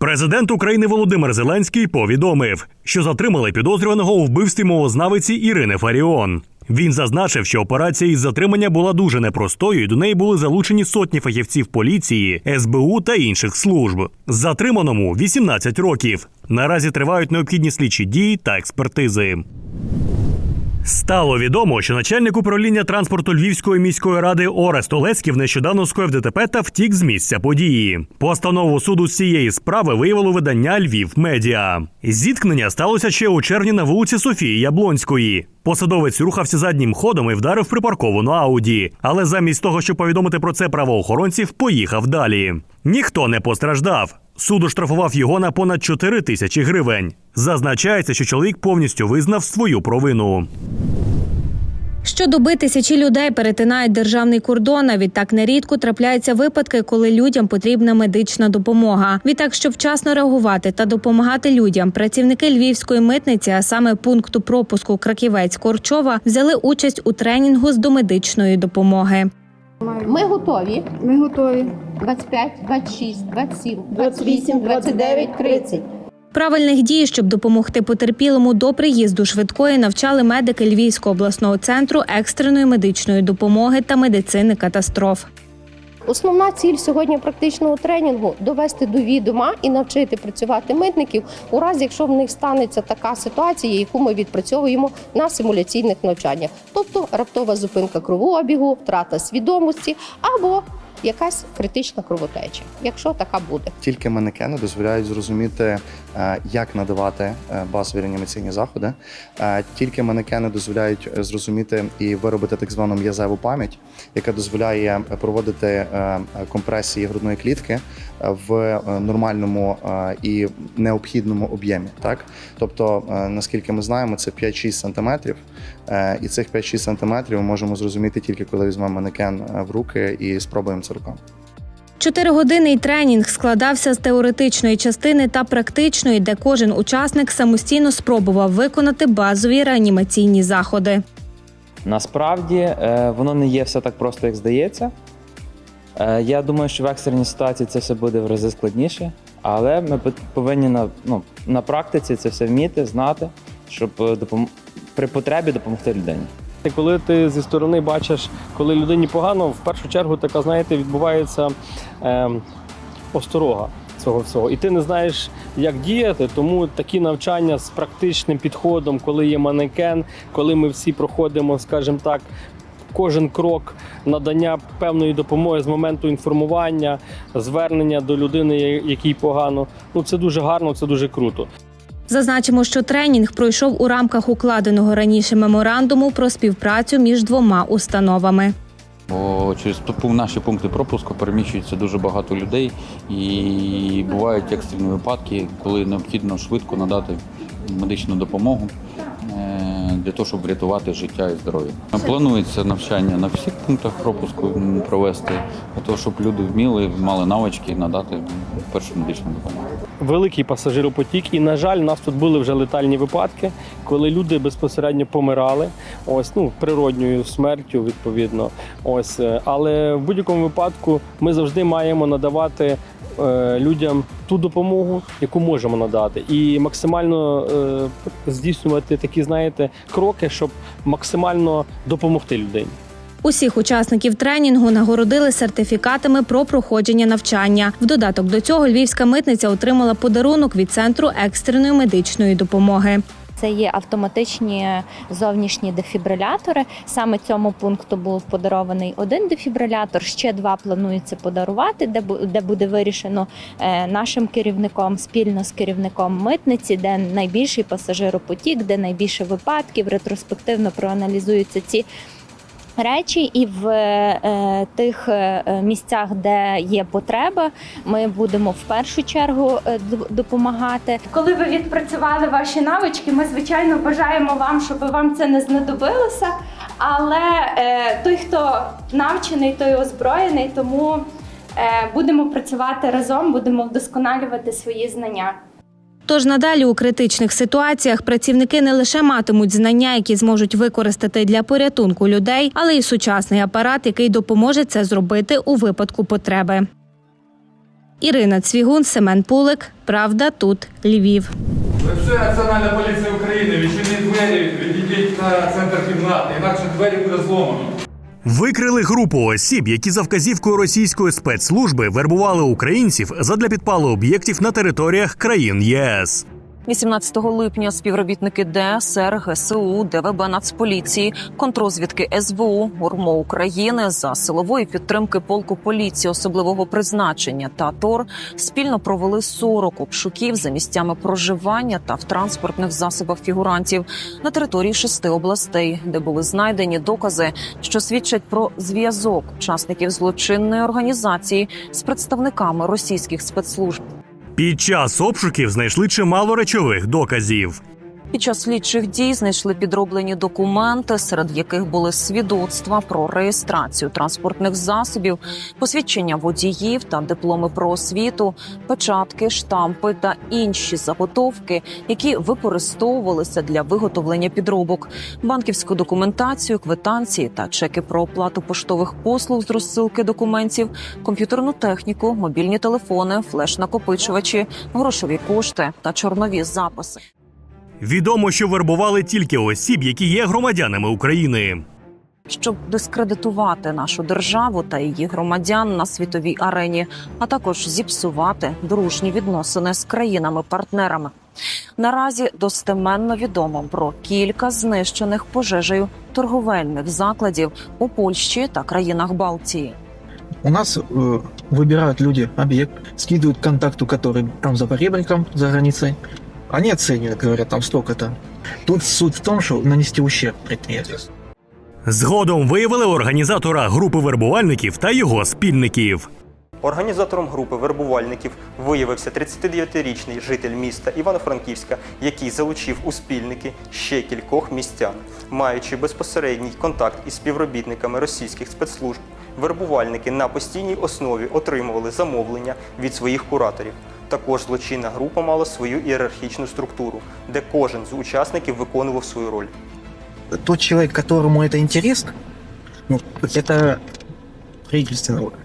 Президент України Володимир Зеленський повідомив, що затримали підозрюваного у вбивстві мовознавиці Ірини Фаріон. Він зазначив, що операція із затримання була дуже непростою, і до неї були залучені сотні фахівців поліції, СБУ та інших служб. Затриманому 18 років. Наразі тривають необхідні слідчі дії та експертизи. Стало відомо, що начальник управління транспорту Львівської міської ради Орест Олецьків нещодавно скоїв ДТП та втік з місця події. Постанову суду з цієї справи виявило видання Львів Медіа. Зіткнення сталося ще у червні на вулиці Софії Яблонської. Посадовець рухався заднім ходом і вдарив припарковану ауді. Але замість того, щоб повідомити про це правоохоронців, поїхав далі. Ніхто не постраждав. Суд оштрафував його на понад 4 тисячі гривень. Зазначається, що чоловік повністю визнав свою провину. Щодоби тисячі людей перетинають державний кордон. а Відтак нерідко трапляються випадки, коли людям потрібна медична допомога. Відтак, щоб вчасно реагувати та допомагати людям, працівники львівської митниці, а саме пункту пропуску Краківець Корчова, взяли участь у тренінгу з домедичної допомоги. Ми готові. Ми готові. 25, 26, 27, 28, 29, 30. Правильних дій, щоб допомогти потерпілому до приїзду швидкої, навчали медики Львівського обласного центру екстреної медичної допомоги та медицини катастроф. Основна ціль сьогодні практичного тренінгу довести до відома і навчити працювати митників у разі, якщо в них станеться така ситуація, яку ми відпрацьовуємо на симуляційних навчаннях, тобто раптова зупинка кровообігу, втрата свідомості або якась критична кровотеча, якщо така буде. Тільки манекени дозволяють зрозуміти, е, як надавати е, базові реанімаційні заходи. Е, Тільки манекени дозволяють зрозуміти і виробити так звану м'язеву пам'ять, яка дозволяє проводити компресії грудної клітки в нормальному і необхідному об'ємі. Так, тобто, наскільки ми знаємо, це 5-6 сантиметрів, і цих 5-6 сантиметрів ми можемо зрозуміти тільки коли візьмемо манекен е, в руки і спробуємо це руками. Чотиригодинний тренінг складався з теоретичної частини та практичної, де кожен учасник самостійно спробував виконати базові реанімаційні заходи. Насправді е, воно не є все так просто, як здається. Е, Я думаю, що в екстреній ситуації це все буде в рази складніше, але ми повинні на, ну, на практиці це все вміти, знати, щоб е, допом... при потребі допомогти людині. Коли ти зі сторони бачиш, коли людині погано, в першу чергу така, знаєте, відбувається ем, осторога цього всього. І ти не знаєш, як діяти, тому такі навчання з практичним підходом, коли є манекен, коли ми всі проходимо, скажімо так, кожен крок надання певної допомоги з моменту інформування, звернення до людини, якій погано. Ну це дуже гарно, це дуже круто. Зазначимо, що тренінг пройшов у рамках укладеного раніше меморандуму про співпрацю між двома установами. Бо через наші пункти пропуску переміщується дуже багато людей, і бувають екстрені випадки, коли необхідно швидко надати медичну допомогу для того, щоб врятувати життя і здоров'я. Планується навчання на всіх пунктах пропуску провести, для того, щоб люди вміли, мали навички надати першу медичну допомогу. великий пасажиропотік, і на жаль, у нас тут були вже летальні випадки, коли люди безпосередньо помирали. Ось ну природньою смертю, відповідно. Ось, е, але в будь-якому випадку ми завжди маємо надавати. е, Людям ту допомогу, яку можемо надати, і максимально е, здійснювати такі, знаєте, кроки, щоб максимально допомогти людині. Усіх учасників тренінгу нагородили сертифікатами про проходження навчання. В додаток до цього львівська митниця отримала подарунок від центру екстреної медичної допомоги. Це є автоматичні зовнішні дефібрилятори. Саме цьому пункту був подарований один дефібрилятор. Ще два планується подарувати, де де буде вирішено е, нашим керівником спільно з керівником митниці, де найбільший пасажиропотік, де найбільше випадків. Ретроспективно проаналізуються ці. Речі, і в е, тих е, місцях, де є потреба, ми будемо в першу чергу е, допомагати. Коли ви відпрацювали ваші навички, ми звичайно бажаємо вам, щоб вам це не знадобилося. Але е, той, хто навчений, той озброєний, тому е, будемо працювати разом, будемо вдосконалювати свої знання. Тож надалі у критичних ситуаціях працівники не лише матимуть знання, які зможуть використати для порятунку людей, але й сучасний апарат, який допоможе це зробити у випадку потреби. Ірина Цвігун, Семен Пулик. Правда, тут Львів. Це Національна поліція України. Відчиніть двері, відійдіть на центр кімнати, інакше двері буде зломано. Викрили групу осіб, які за вказівкою російської спецслужби вербували українців задля підпалу об'єктів на територіях країн ЄС. 18 липня співробітники ДСР, ГСУ, ДВБ Нацполіції, контрозвідки СБУ, ГУРМО України за силової підтримки полку поліції особливого призначення та ТОР спільно провели 40 обшуків за місцями проживання та в транспортних засобах фігурантів на території шести областей, де були знайдені докази, що свідчать про зв'язок учасників злочинної організації з представниками російських спецслужб. Під час обшуків знайшли чимало речових доказів. Під час слідчих дій знайшли підроблені документи, серед яких були свідоцтва про реєстрацію транспортних засобів, посвідчення водіїв та дипломи про освіту, печатки, штампи та інші заготовки, які використовувалися для виготовлення підробок, банківську документацію, квитанції та чеки про оплату поштових послуг з розсилки документів, комп'ютерну техніку, мобільні телефони, флеш-накопичувачі, грошові кошти та чорнові записи. Відомо, що вербували тільки осіб, які є громадянами України. щоб дискредитувати нашу державу та її громадян на світовій арені, а також зіпсувати дружні відносини з країнами-партнерами. Наразі достеменно відомо про кілька знищених пожежею торговельних закладів у Польщі та країнах Балтії. У нас э, выбирают люди объект, скидывают к контакту, который там за поребриком, за границей. Они оценивают, говорят, там столько-то. Тут суть в том, что нанести ущерб предприятию. Згодом виявили організатора групи вербувальників та його спільників. Організатором групи вербувальників виявився 39-річний житель міста Івано-Франківська, який залучив у спільники ще кількох містян. Маючи безпосередній контакт із співробітниками російських спецслужб, вербувальники на постійній основі отримували замовлення від своїх кураторів. Також злочинна група мала свою ієрархічну структуру, де кожен з учасників виконував свою роль. Тот человек, которому это интересно, ну, это правительственный орган.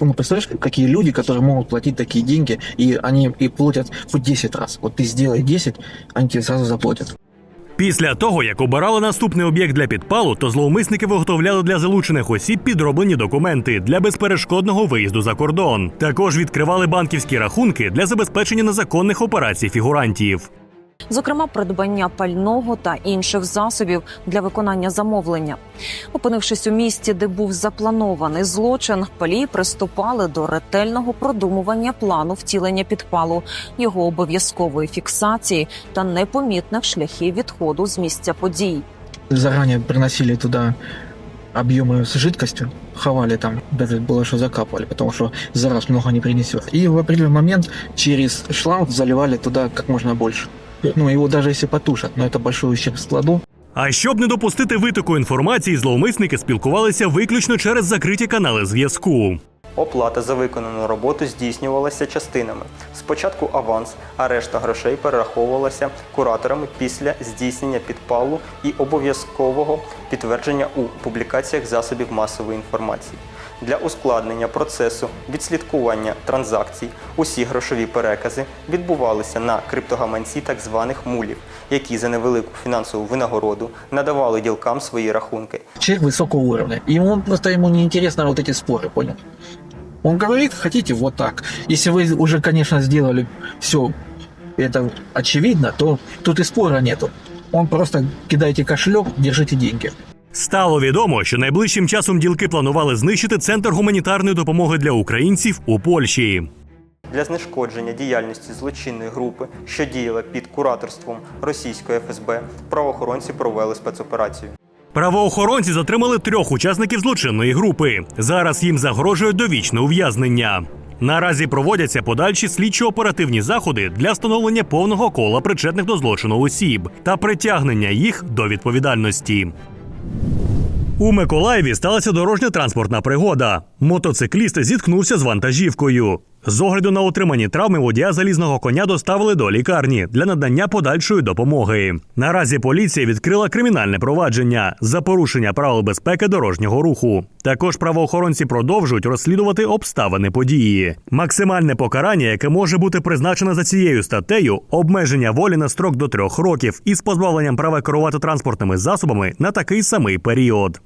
Ну, представляешь, какие люди, которые могут платить такие деньги, и они и платят хоть 10 раз. Вот ты сделай 10, они тебе сразу заплатят. Після того, як обирали наступний об'єкт для підпалу, то зловмисники виготовляли для залучених осіб підроблені документи для безперешкодного виїзду за кордон. Також відкривали банківські рахунки для забезпечення незаконних операцій фігурантів зокрема придбання пального та інших засобів для виконання замовлення. Опинившись у місті, де був запланований злочин, палії приступали до ретельного продумування плану втілення підпалу, його обов'язкової фіксації та непомітних шляхів відходу з місця подій. Заранее приносили туда объемы с жидкостью, ховали там, даже было что закапывали, потому что за раз много не принесет. И в определенный момент через шланг заливали туда как можно больше. Ну, его даже если потушат, но это большой ущерб складу. А щоб не допустити витоку інформації, зловмисники спілкувалися виключно через закриті канали зв'язку. Оплата за виконану роботу здійснювалася частинами. Спочатку аванс, а решта грошей перераховувалася кураторами після здійснення підпалу і обов'язкового підтвердження у публікаціях засобів масової інформації Для ускладнення процесу відслідкування транзакцій усі грошові перекази відбувалися на криптогаманці так званих мулів, які за невелику фінансову винагороду надавали ділкам свої рахунки. Человек высокого уровня. И ему просто ему не интересно вот эти споры, понял? Он говорит, хотите вот так. Если вы уже, конечно, сделали все это очевидно, то тут и спора нету. Он просто кидайте кошелек, держите деньги. Стало відомо, що найближчим часом ділки планували знищити центр гуманітарної допомоги для українців у Польщі. Для знешкодження діяльності злочинної групи, що діяла під кураторством російської ФСБ, правоохоронці провели спецоперацію. Правоохоронці затримали трьох учасників злочинної групи. Зараз їм загрожує довічне ув'язнення. Наразі проводяться подальші слідчо-оперативні заходи для встановлення повного кола причетних до злочину осіб та притягнення їх до відповідальності. У Миколаєві сталася дорожня транспортна пригода. Мотоцикліст зіткнувся з вантажівкою. З огляду на отримані травми водія залізного коня доставили до лікарні для надання подальшої допомоги. Наразі поліція відкрила кримінальне провадження за порушення правил безпеки дорожнього руху. Також правоохоронці продовжують розслідувати обставини події. Максимальне покарання, яке може бути призначене за цією статтею, обмеження волі на строк до трьох років із позбавленням права керувати транспортними засобами на такий самий період.